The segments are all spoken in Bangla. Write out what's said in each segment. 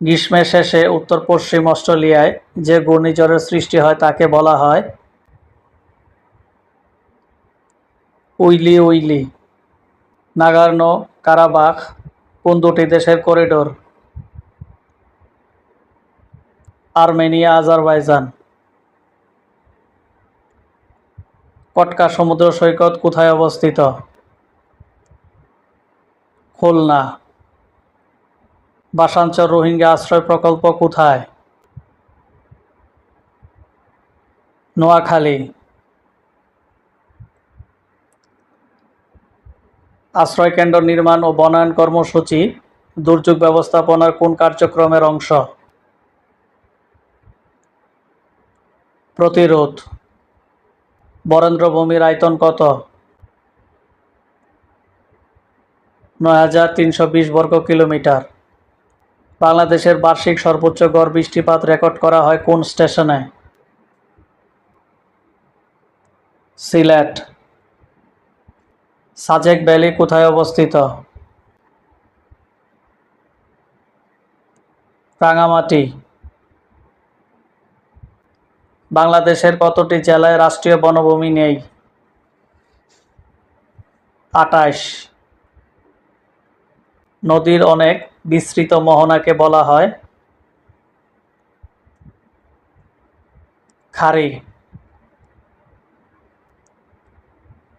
গ্রীষ্মের শেষে উত্তর পশ্চিম অস্ট্রেলিয়ায় যে ঘূর্ণিঝড়ের সৃষ্টি হয় তাকে বলা হয় উইলি উইলি। নাগার্নো কারাবাখ কোন দুটি দেশের করিডোর। Armenia, Azerbaijan. কটকা সমুদ্র সৈকত কোথায় অবস্থিত? খুলনা। বাসাঞ্চর রোহিঙ্গা আশ্রয় প্রকল্প কোথায়? নোয়াখালী। আশ্রয়কেন্দ্র নির্মাণ ও বনায়ন কর্মসূচি, দুর্যোগ ব্যবস্থাপনার কোন কার্যক্রমের অংশ? প্রতিরোধ। বরেন্দ্র ভূমির আয়তন কত? নয় হাজার তিনশো বিশ বর্গ কিলোমিটার। বাংলাদেশের বার্ষিক সর্বোচ্চ গড় বৃষ্টিপাত রেকর্ড করা হয় কোন স্টেশনে? সিলেট। সাজেক ভ্যালি কোথায় অবস্থিত? রাঙামাটি। বাংলাদেশের কতটি জেলায় রাষ্ট্রীয় বনভূমি নেই? আটাইশ নদীর অনেক বিস্তৃত মোহনাকে বলা হয় খারি।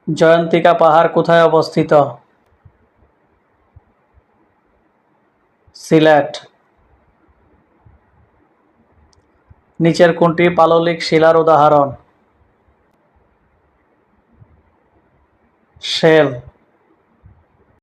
জয়ন্তিকা পাহাড় কোথায় অবস্থিত? সিলেট। নিচের কোনটি পাললিক শিলার উদাহরণ? শেল।